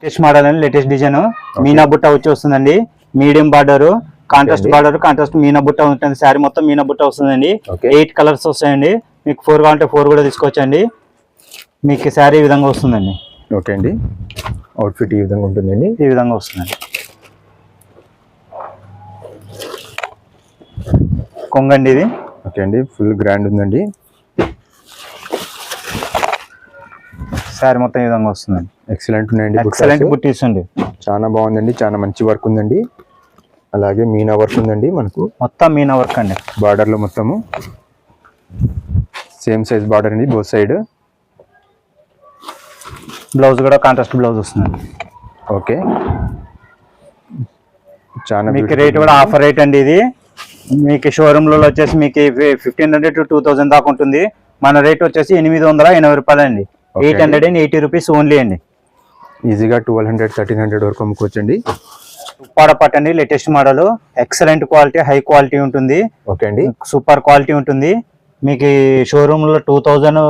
Speaker 1: లేటెస్ట్ మోడల్ అండి లేటెస్ట్ డిజైన్ మీనా బుట్ట వచ్చి వస్తుందండి. Medium border contrast. Border contrast Meena బుట్ట ఉంటుంది. శారీ మొత్తం మీనా బుట్ట వస్తుందండి. ఎయిట్ కలర్స్ వస్తాయండి. మీకు ఫోర్ కావాలంటే ఫోర్ కూడా తీసుకోవచ్చండి. మీకు శారీ ఈ విధంగా వస్తుందండి.
Speaker 2: ఓకే అండి. అవుట్ఫిట్ ఈ విధంగా ఉంటుందండి.
Speaker 1: ఈ విధంగా వస్తుందండి. కొంగండి ఇది.
Speaker 2: ఓకే అండి ఫుల్ గ్రాండ్ ఉందండి.
Speaker 1: శారీ మొత్తం ఈ విధంగా వస్తుందండి.
Speaker 2: ఎక్సలెంట్ ఉన్నాయండి
Speaker 1: ఎక్సలెంట్
Speaker 2: బుట్టాస్.
Speaker 1: అండి.
Speaker 2: చాలా బాగుందండి చాలా మంచి వర్క్ ఉందండి. అలాగే మీనా వర్క్ ఉందండి మనకు.
Speaker 1: మొత్తం మీనా వర్క్ అండి.
Speaker 2: బార్డర్లో మొత్తము. సేమ్ సైజ్ బార్డర్ అండి బోత్ సైడ్
Speaker 1: బ్లౌజ్ కూడా కాంట్రాస్ట్ బ్లౌజ్ వస్తుందండి.
Speaker 2: ఓకే చాలా
Speaker 1: మీకు రేట్ కూడా. ఆఫర్ రేట్ అండి ఇది. మీకు షోరూమ్లో వచ్చేసి మీకు fifteen hundred to two thousand దాకా ఉంటుంది. మన రేట్ వచ్చేసి ఎనిమిది వందల ఎనభై రూపాయలు అండి. Eight hundred and. Eighty rupees only అండి.
Speaker 2: ఈజీగా ట్వెల్వ్ హండ్రెడ్ థర్టీన్ హండ్రెడ్ వరకు అమ్ముకోవచ్చండి
Speaker 1: ఉప్పాడ పట్టు అండి latest model excellent quality high quality ఉంటుంది.
Speaker 2: ఓకే అండి.
Speaker 1: సూపర్ క్వాలిటీ ఉంటుంది. మీకు షోరూమ్లో టూ థౌజండ్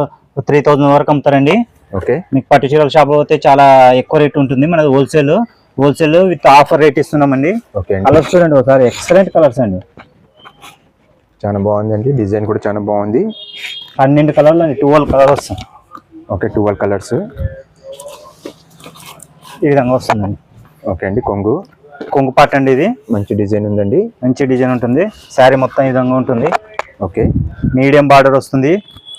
Speaker 1: త్రీ థౌజండ్ వరకు అమ్ముతారండి.
Speaker 2: ఓకే
Speaker 1: మీకు పట్టు చీరల షాప్ పోతే చాలా ఎక్కువ రేట్ ఉంటుంది మనది wholesale wholesale with offer rate ఇస్తున్నామండి.
Speaker 2: ఓకే అండి.
Speaker 1: కలర్స్ చూడండి ఒకసారి. ఎక్సలెంట్ కలర్స్ అండి.
Speaker 2: చాలా బాగుందండి. డిజైన్ కూడా చాలా బాగుంది.
Speaker 1: పన్నెండు కలర్లు అండి ట్వెల్వ్ కలర్ వస్తుంది
Speaker 2: ఓకే ట్వెల్వ్ కలర్స్.
Speaker 1: ఈ విధంగా వస్తుందండి.
Speaker 2: ఓకే అండి కొంగు.
Speaker 1: కొంగు పాట అండి ఇది.
Speaker 2: మంచి డిజైన్ ఉందండి.
Speaker 1: మంచి డిజైన్ ఉంటుంది. శారీ మొత్తం ఈ విధంగా ఉంటుంది.
Speaker 2: ఓకే.
Speaker 1: మీడియం బార్డర్ వస్తుంది.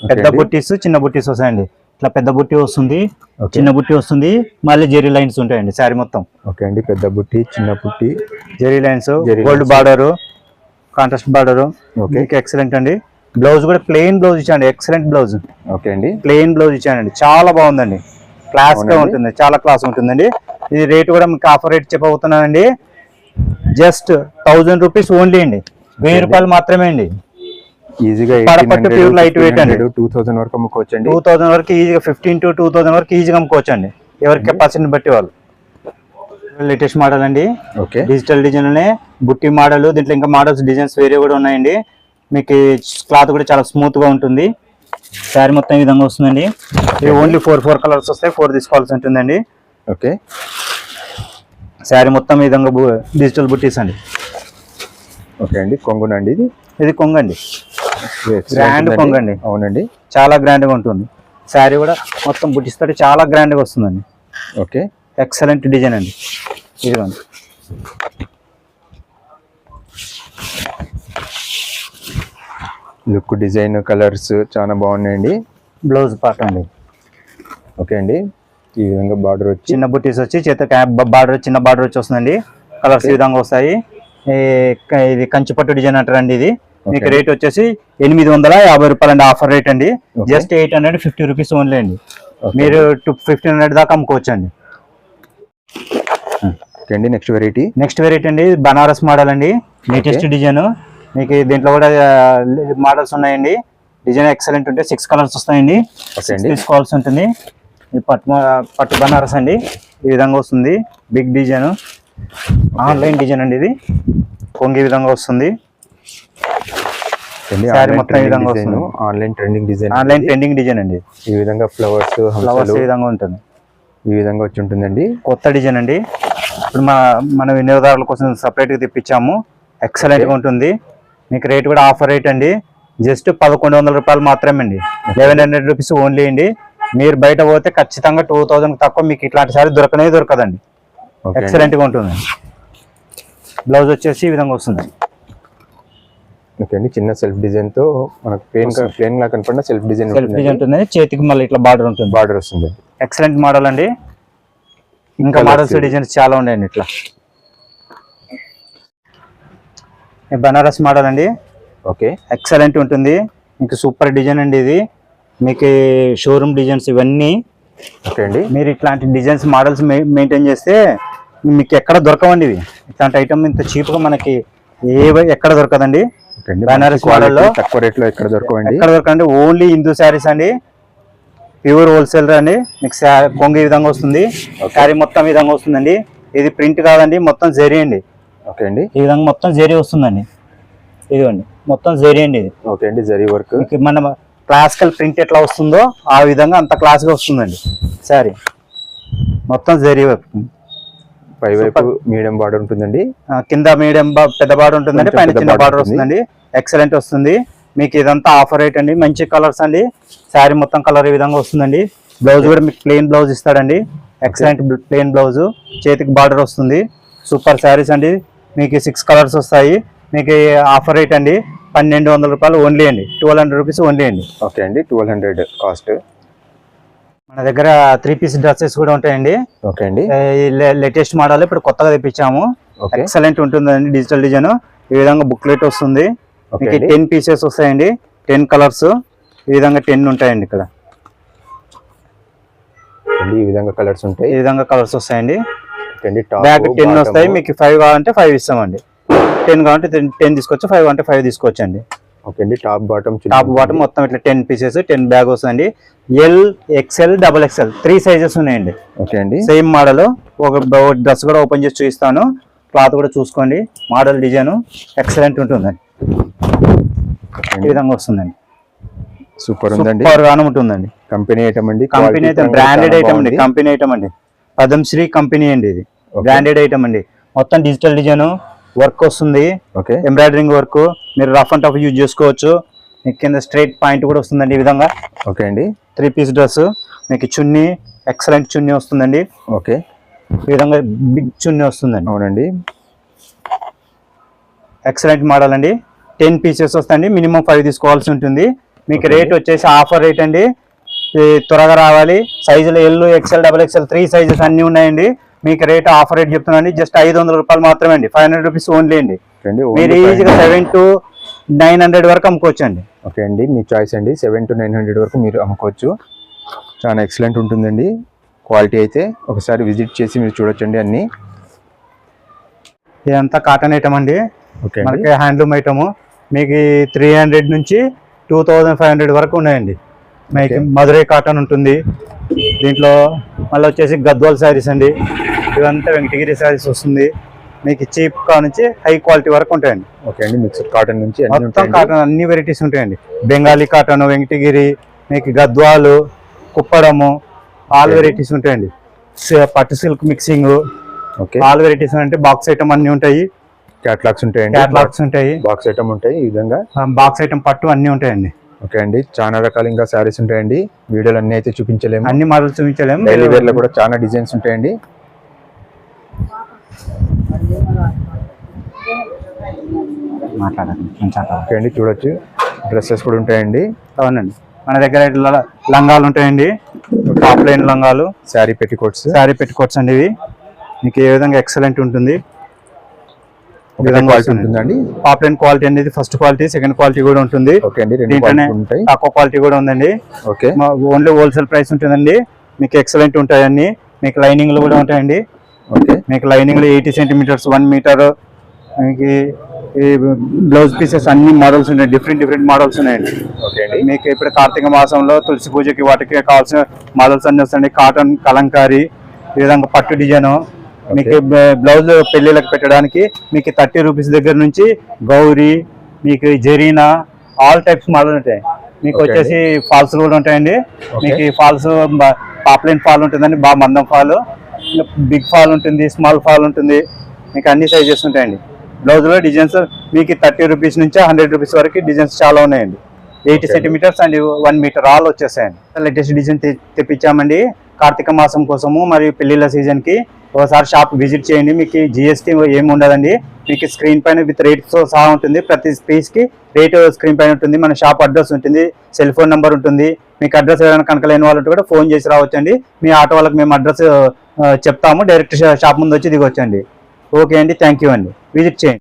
Speaker 1: పెద్ద. బుట్టీస్ చిన్న బుట్టీస్ వస్తాయండి. ఇట్లా పెద్ద బుట్టి వస్తుంది. చిన్న బుట్టి వస్తుంది. మళ్ళీ జెరీ లైన్స్ ఉంటాయండి శారీ మొత్తం.
Speaker 2: ఓకే అండి పెద్ద బుట్టి చిన్న బుట్టి.
Speaker 1: Zari lines gold. Border. Contrast border
Speaker 2: okay
Speaker 1: మీకు ఎక్సలెంట్ అండి. బ్లౌజ్ కూడా ప్లెయిన్ బ్లౌజ్ ఇచ్చాండి ఎక్సలెంట్ బ్లౌజ్
Speaker 2: ఓకే అండి.
Speaker 1: ప్లెయిన్ బ్లౌజ్ ఇచ్చానండి. చాలా బాగుందండి.
Speaker 2: క్లాస్గా.
Speaker 1: ఉంటుంది. చాలా క్లాస్ ఉంటుందండి. ఇది రేట్ కూడా మీకు ఆఫర్ రేట్ చెప్పబోతున్నానండి. జస్ట్ థౌజండ్ రూపీస్ ఓన్లీ అండి. వెయ్యి రూపాయలు మాత్రమే అండి.
Speaker 2: ఈజీగా
Speaker 1: light weight అండి.
Speaker 2: టూ థౌసండ్ వరకు
Speaker 1: టూ థౌసండ్ వరకు ఈజీగా ఫిఫ్టీన్ టు టూ థౌసండ్ వరకు ఈజీగా ఎవరి కెపాసిటీని బట్టి వాళ్ళు. లేటెస్ట్ మోడల్ అండి.
Speaker 2: ఓకే
Speaker 1: డిజిటల్ డిజైన్ బుట్టి మోడల్ దీంట్లో ఇంకా మోడల్స్ డిజైన్స్ వేరే కూడా ఉన్నాయండి. మీకు క్లాత్ కూడా చాలా స్మూత్గా ఉంటుంది. శారీ మొత్తం ఈ విధంగా వస్తుందండి. ఇవి ఓన్లీ ఫోర్ ఫోర్ కలర్స్ వస్తాయి ఫోర్ తీసుకోవాల్సి ఉంటుందండి.
Speaker 2: ఓకే
Speaker 1: శారీ మొత్తం ఈ విధంగా డిజిటల్ బుట్టీస్ అండి.
Speaker 2: ఓకే అండి. కొంగున అండి ఇది?
Speaker 1: ఇది కొంగండి
Speaker 2: ఉందండి.
Speaker 1: కొంగండి.
Speaker 2: అవునండి.
Speaker 1: చాలా గ్రాండ్గా ఉంటుంది. శారీ కూడా మొత్తం బుట్టీస్ తోటి చాలా గ్రాండ్గా వస్తుందండి.
Speaker 2: ఓకే
Speaker 1: ఎక్సలెంట్ డిజైన్ అండి. ఇదిగోండి.
Speaker 2: లుక్ డిజైన్ కలర్స్ చాలా బాగున్నాయండి.
Speaker 1: బ్లౌజ్ పార్ట్ అండి.
Speaker 2: ఓకే అండి. ఈ విధంగా బార్డర్ వచ్చి
Speaker 1: చిన్న బుట్టీస్ వచ్చి చేత బార్డర్ చిన్న బార్డర్ వచ్చి వస్తుందండి. కలర్స్ ఈ విధంగా వస్తాయి. ఇది కంచి పట్టు డిజైన్ అంటారండి ఇది. మీకు. రేట్ వచ్చేసి ఎనిమిది వందల యాభై రూపాయలు అండి ఆఫర్ రేట్ అండి. Just eight hundred fifty rupees only అండి. మీరు టూ ఫిఫ్టీన్ హండ్రెడ్ దాకా అమ్ముకోవచ్చు అండి.
Speaker 2: Next variety?
Speaker 1: నెక్స్ట్ వెరైటీ అండి బనారస్ మోడల్ అండి. Latest design. మీకు దీంట్లో కూడా మోడల్స్ ఉన్నాయండి. డిజైన్ ఎక్సలెంట్ ఉంటాయి సిక్స్ కలర్స్ వస్తాయండి. తీసుకోవాల్సి ఉంటుంది. ఈ పట్టు పట్టు బనారస్ అండి. ఈ విధంగా వస్తుంది. బిగ్ డిజైన్ ఆన్లైన్ డిజైన్ అండి ఇది. కొంగి ఈ విధంగా వస్తుంది.
Speaker 2: Online trending design
Speaker 1: online trending design అండి.
Speaker 2: ఈ విధంగా ఫ్లవర్స్
Speaker 1: ఫ్లవర్స్ ఈ విధంగా ఉంటుంది.
Speaker 2: ఈ విధంగా వచ్చి ఉంటుందండి.
Speaker 1: కొత్త డిజైన్ అండి. ఇప్పుడు మన మన వినియోగదారుల కోసం separate గా తెప్పించాము. ఎక్సలెంట్గా ఉంటుంది. మీకు రేట్ కూడా ఆఫర్ రేట్ అండి. జస్ట్ పదకొండు వందల రూపాయలు మాత్రమే అండి లెవెన్ హండ్రెడ్ రూపీస్ ఓన్లీ అండి. మీరు బయట పోతే ఖచ్చితంగా టూ థౌసండ్ తక్కువ మీకు ఇట్లాంటి సారీ దొరకనే దొరకదండి.
Speaker 2: ఓకే అండి.
Speaker 1: ఎక్సలెంట్గా ఉంటుంది. బ్లౌజ్ వచ్చేసి ఈ విధంగా వస్తుంది.
Speaker 2: ఓకే అండి. చిన్న సెల్ఫ్ డిజైన్తో మనకు ప్లేన్ ప్లేన్గా కనపడిన సెల్ఫ్ డిజైన్
Speaker 1: సెల్ఫ్ డిజైన్ ఉంటుంది. చేతికి మళ్ళీ ఇట్లా బార్డర్ ఉంటుంది.
Speaker 2: బార్డర్ వస్తుంది.
Speaker 1: ఎక్సలెంట్ మోడల్ అండి. ఇంకా మోడల్స్. డిజైన్స్ చాలా ఉన్నాయండి ఇట్లా ఈ బనారస్ మోడల్ అండి.
Speaker 2: ఓకే.
Speaker 1: ఎక్సలెంట్ ఉంటుంది. మీకు సూపర్ డిజైన్ అండి ఇది. మీకు షోరూమ్ డిజైన్స్ ఇవన్నీ.
Speaker 2: ఓకే అండి.
Speaker 1: మీరు ఇట్లాంటి డిజైన్స్ మోడల్స్ మెయింటైన్ చేస్తే మీకు ఎక్కడ దొరకవండి ఇవి. ఇట్లాంటి ఐటమ్ ఇంత చీప్గా మనకి ఏ ఎక్కడ దొరకదండి. బనారస్ మోడల్లో
Speaker 2: తక్కువ రేట్లో ఎక్కడ దొరకవండి.
Speaker 1: ఎక్కడ దొరకండి ఓన్లీ హిందూ శారీస్ అండి. ప్యూర్ హోల్సేలర్ అండి. మీకు కొంగు ఈ విధంగా వస్తుంది. శారీ మొత్తం ఈ విధంగా వస్తుందండి. ఇది ప్రింట్ కాదండి. మొత్తం జరీ అండి.
Speaker 2: ఓకే అండి.
Speaker 1: ఈ విధంగా మొత్తం జరీ వస్తుందండి. ఇదిగోండి మొత్తం జరీ అండి ఇది.
Speaker 2: ఓకే అండి జరీ వర్క్.
Speaker 1: మన క్లాసికల్ ప్రింట్ ఎట్లా వస్తుందో ఆ విధంగా అంత క్లాస్గా వస్తుందండి. శారీ మొత్తం జరీ వర్క్.
Speaker 2: పై వైపు మీడియం బార్డర్ ఉంటుందండి.
Speaker 1: కింద మీడియం పెద్ద బార్డర్ ఉంటుందండి పైన చిన్న బార్డర్. వస్తుందండి ఎక్సలెంట్ వస్తుంది. మీకు ఇదంతా ఆఫర్ రేట్ అండి మంచి కలర్స్ అండి. శారీ మొత్తం కలర్ ఈ విధంగా వస్తుందండి. బ్లౌజ్ కూడా మీకు ప్లెయిన్ బ్లౌజ్ ఇస్తాడండి. ఎక్సలెంట్ ప్లెయిన్ బ్లౌజ్ చేతికి బార్డర్ వస్తుంది. సూపర్ శారీస్ అండి. మీకు సిక్స్ కలర్స్ వస్తాయి. మీకు ఆఫర్ రేట్ అండి పన్నెండు వందల రూపాయలు ఓన్లీ అండి. ట్వెల్వ్ హండ్రెడ్ రూపీస్ ఓన్లీ అండి.
Speaker 2: ఓకే అండి. ట్వెల్వ్ హండ్రెడ్ కాస్ట్
Speaker 1: మన దగ్గర త్రీ పీస్ డ్రెస్సెస్ కూడా ఉంటాయండి.
Speaker 2: ఓకే అండి.
Speaker 1: లేటెస్ట్ మోడల్ ఇప్పుడు కొత్తగా తెప్పించాము. ఎక్సలెంట్ ఉంటుందండి డిజిటల్ డిజైన్ ఈ విధంగా బుక్లెట్ వస్తుంది. మీకు టెన్ పీసెస్ వస్తాయండి. టెన్ కలర్స్ ఈ విధంగా టెన్ ఉంటాయండి ఇక్కడ.
Speaker 2: ఈ విధంగా కలర్స్ ఉంటాయి.
Speaker 1: ఈ విధంగా కలర్స్ వస్తాయండి.
Speaker 2: అండి
Speaker 1: బ్యాగ్ టెన్ వస్తాయి మీకు ఫైవ్ కావాలంటే ఫైవ్ ఇస్తామండి. టెన్ కావాలంటే టెన్ తీసుకోవచ్చు ఫైవ్ అంటే ఫైవ్ తీసుకోవచ్చు అండి
Speaker 2: ఓకే అండి టాప్ బాటమ్
Speaker 1: టాప్ బాటమ్ మొత్తం ఇట్లా టెన్ పీసెస్ టెన్ బ్యాగ్ వస్తుందండి. L XL double XL three sizes ఉన్నాయండి.
Speaker 2: ఓకే అండి.
Speaker 1: సేమ్ మోడల్ ఒక డ్రెస్ కూడా ఓపెన్ చేసి చూపిస్తాను. క్లాత్ కూడా చూసుకోండి మోడల్ డిజైన్ ఎక్సలెంట్ ఉంటుందండి. ఈ విధంగా వస్తుందండి.
Speaker 2: సూపర్ ఉందండి.
Speaker 1: సూపర్ గానే ఉంటుందండి.
Speaker 2: కంపెనీ ఐటమ్ అండి
Speaker 1: కంపెనీ ఐటమ్ బ్రాండెడ్ ఐటమ్ అండి. కంపెనీ ఐటమ్ అండి. పదంశ్రీ కంపెనీ అండి ఇది. బ్రాండెడ్ ఐటమ్ అండి. మొత్తం డిజిటల్ డిజైన్ వర్క్ వస్తుంది.
Speaker 2: ఓకే.
Speaker 1: ఎంబ్రాయిడరింగ్ వర్క్ మీరు రఫ్ అండ్ టఫ్ యూజ్ చేసుకోవచ్చు. మీకు కింద స్ట్రైట్ పాయింట్ కూడా వస్తుందండి ఈ విధంగా.
Speaker 2: ఓకే అండి.
Speaker 1: త్రీ పీస్ డ్రెస్ మీకు చున్నీ ఎక్సలెంట్ చున్నీ వస్తుందండి.
Speaker 2: ఓకే.
Speaker 1: ఈ విధంగా బిగ్ చున్నీ వస్తుందండి.
Speaker 2: అవునండి.
Speaker 1: ఎక్సలెంట్ మోడల్ అండి. టెన్ పీసెస్ వస్తాయండి. మినిమం ఫైవ్ తీసుకోవాల్సి ఉంటుంది. మీకు. రేట్ వచ్చేసి ఆఫర్ రేట్ అండి. త్వరగా రావాలి. సైజులు L XL double XL three sizes అన్ని ఉన్నాయండి. మీకు రేట్ ఆఫర్ రేట్ చెప్తున్నాండి జస్ట్ ఐదు వందల రూపాయలు మాత్రమే అండి. ఫైవ్ హండ్రెడ్ రూపీస్ ఓన్లీ అండి. మీరు ఈజీగా సెవెన్ టు నైన్ హండ్రెడ్ వరకు అమ్ముకోవచ్చు అండి.
Speaker 2: ఓకే అండి. మీ చాయిస్ అండి. సెవెన్ టు నైన్ హండ్రెడ్ వరకు మీరు అమ్ముకోవచ్చు. చాలా ఎక్సలెంట్ ఉంటుందండి. క్వాలిటీ అయితే ఒకసారి విజిట్ చేసి మీరు చూడొచ్చండి అన్నీ.
Speaker 1: ఇదంతా కాటన్ ఐటమ్ అండి.
Speaker 2: ఓకే అండి.
Speaker 1: మనకి హ్యాండ్లూమ్ ఐటమ్ మీకు త్రీ హండ్రెడ్ నుంచి టూ థౌజండ్ ఫైవ్ హండ్రెడ్ వరకు ఉన్నాయండి. మీకు
Speaker 2: Okay.
Speaker 1: మధురై కాటన్ ఉంటుంది. దీంట్లో మళ్ళీ వచ్చేసి గద్వాల్ శారీస్ అండి. ఇవంతా వెంకటగిరి శారీస్ వస్తుంది. మీకు చీప్ కా నుంచి హై క్వాలిటీ వరకు ఉంటాయండి.
Speaker 2: ఓకే అండి. మిక్స్డ్ కాటన్ నుంచి
Speaker 1: మొత్తం కాటన్ అన్ని వెరైటీస్ ఉంటాయండి. బెంగాలీ కాటన్ వెంకటగిరి మీకు గద్వాలు కుప్పడము ఆల్. వెరైటీస్ ఉంటాయండి. పట్టు silk mixing
Speaker 2: okay
Speaker 1: all varieties అంటే బాక్స్ ఐటమ్ అన్ని ఉంటాయి.
Speaker 2: క్యాట్లాగ్స్ ఉంటాయండి.
Speaker 1: క్యాట్లాగ్స్ ఉంటాయి.
Speaker 2: బాక్స్ ఐటమ్ ఉంటాయి ఈ విధంగా.
Speaker 1: బాక్స్ ఐటమ్ పట్టు అన్ని ఉంటాయండి.
Speaker 2: ఓకే అండి. చాలా రకాల ఇంకా శారీస్ ఉంటాయండి. వీడియోలు అన్ని అయితే చూపించలేము.
Speaker 1: అన్ని మోడల్స్ చూపించలేము.
Speaker 2: డైలీ వేర్లో కూడా చాలా డిజైన్స్ ఉంటాయండి. ఓకే అండి చూడొచ్చు. డ్రెస్సెస్ కూడా ఉంటాయండి.
Speaker 1: అవునండి. మన దగ్గర లంగాలు ఉంటాయండి. టాప్ లైన్ లంగాలు.
Speaker 2: శారీ పెట్టికోట్స్
Speaker 1: శారీ పెట్టుకోవచ్చు అండి ఇవి. మీకు ఏ విధంగా ఎక్సలెంట్ ఉంటుంది?
Speaker 2: క్వాలిటీ. ఉంటుందండి.
Speaker 1: టాప్ లైన్ క్వాలిటీ అనేది ఫస్ట్ క్వాలిటీ సెకండ్ క్వాలిటీ కూడా ఉంటుంది. దీంట్లోనే తక్కువ క్వాలిటీ కూడా ఉందండి.
Speaker 2: ఓకే
Speaker 1: ఓన్లీ హోల్సేల్ ప్రైస్ ఉంటుందండి. మీకు ఎక్సలెంట్ ఉంటాయి అన్ని. మీకు లైనింగ్లు కూడా ఉంటాయండి.
Speaker 2: ఓకే
Speaker 1: మీకు లైనింగ్లు ఎయిటీ సెంటీమీటర్స్ వన్ మీటర్ మీకు ఈ బ్లౌజ్ పీసెస్ అన్ని మోడల్స్ ఉన్నాయి డిఫరెంట్ డిఫరెంట్ మోడల్స్ ఉన్నాయండి. మీకు ఇప్పుడు కార్తీక మాసంలో తులసి పూజకి వాటికి కావాల్సిన మోడల్స్ అన్ని వస్తాయండి. కాటన్ కలంకారీ ఈ విధంగా పట్టు డిజైన్. మీకు బ్లౌజ్ పెళ్ళిళ్ళకి పెట్టడానికి మీకు థర్టీ రూపీస్ దగ్గర నుంచి గౌరీ మీకు జరీనా ఆల్ టైప్స్ మోడల్ ఉంటాయి. మీకు వచ్చేసి ఫాల్స్ కూడా ఉంటాయండి. మీకు ఫాల్స్ పాప్లైన్ ఫాల్ ఉంటుందండి బాగా మందం ఫాల్. బిగ్ ఫాల్ ఉంటుంది స్మాల్ ఫాల్ ఉంటుంది. మీకు అన్ని సైజెస్ ఉంటాయండి. బ్లౌజ్లో డిజైన్స్ మీకు థర్టీ రూపీస్ నుంచి హండ్రెడ్ రూపీస్ వరకు డిజైన్స్ చాలా ఉన్నాయండి. Eighty. Centimetres and one metre all వచ్చేసాయండి. Latest design తెప్పించామండి. కార్తీక మాసం కోసము మరియు పెళ్ళిళ్ళ సీజన్కి ఒకసారి షాప్ విజిట్ చేయండి. మీకు జిఎస్టీ ఏమి ఉండదండి. మీకు స్క్రీన్ పైన విత్ రేట్తో సహా ఉంటుంది. ప్రతి పీస్కి రేట్ స్క్రీన్ పైన ఉంటుంది. మన షాప్ అడ్రస్ ఉంటుంది. సెల్ ఫోన్ నెంబర్ ఉంటుంది. మీకు అడ్రస్ ఏదైనా కనుక లేని వాళ్ళు కూడా ఫోన్ చేసి రావచ్చండి. మీ ఆటో వాళ్ళకి మేము అడ్రస్ చెప్తాము. డైరెక్ట్ షాప్ ముందు వచ్చి దిగొచ్చండి. ఓకే అండి. థ్యాంక్ యూ అండి. విజిట్ చేయండి.